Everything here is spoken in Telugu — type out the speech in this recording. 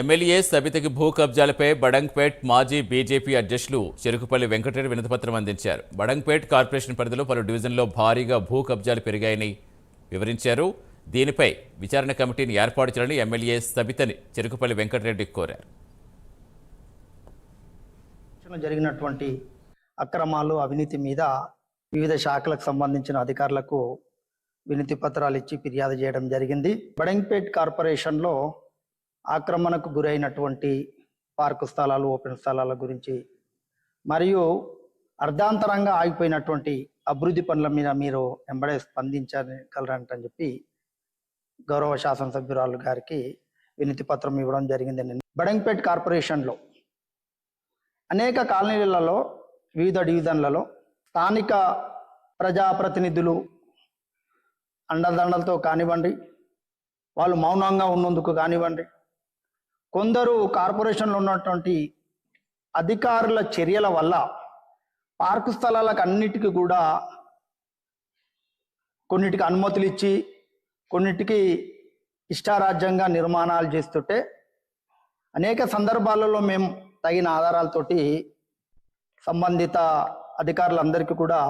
ఎమ్మెల్యే సబితకి భూ కబ్జాలపై బడంగ్పేట్ మాజీ బీజేపీ అధ్యక్షులు చెరుకుపల్లి వెంకటరెడ్డి వినతిపత్రం అందించారు. బడంగ్పేట్ కార్పొరేషన్ పరిధిలో పలు డివిజన్లో భారీగా భూ కబ్జాలు పెరిగాయని వివరించారు. దీనిపై విచారణ కమిటీని ఏర్పాటు చేయాలని ఎమ్మెల్యే సబితని చెరుకుపల్లి వెంకటరెడ్డి కోరారు. జరిగినటువంటి అక్రమాలు అవినీతి మీద వివిధ శాఖలకు సంబంధించిన అధికారులకు వినతి పత్రాలు ఇచ్చి ఫిర్యాదు చేయడం జరిగింది. బడంగ్పేట్ కార్పొరేషన్లో ఆక్రమణకు గురైనటువంటి పార్కు స్థలాలు ఓపెన్ స్థలాల గురించి మరియు అర్ధాంతరంగా ఆగిపోయినటువంటి అభివృద్ధి పనుల మీద మీరు వెంబడే స్పందించగలరంటని చెప్పి గౌరవ శాసనసభ్యురాలు గారికి వినతి పత్రం ఇవ్వడం జరిగింది బడంగ్పేట్ కార్పొరేషన్లో అనేక కాలనీలలో వివిధ డివిజన్లలో స్థానిక ప్రజాప్రతినిధులు అండదండలతో కానివ్వండి వాళ్ళు మౌనంగా ఉన్నందుకు కానివ్వండి కొందరు కార్పొరేషన్లో ఉన్నటువంటి అధికారుల చర్యల వల్ల పార్కు స్థలాలకు అన్నిటికీ కూడా కొన్నిటికి అనుమతులు ఇచ్చి కొన్నిటికి ఇష్టారాజ్యంగా నిర్మాణాలు చేస్తుంటే అనేక సందర్భాలలో మేము తగిన ఆధారాలతోటి సంబంధిత అధికారులందరికీ కూడా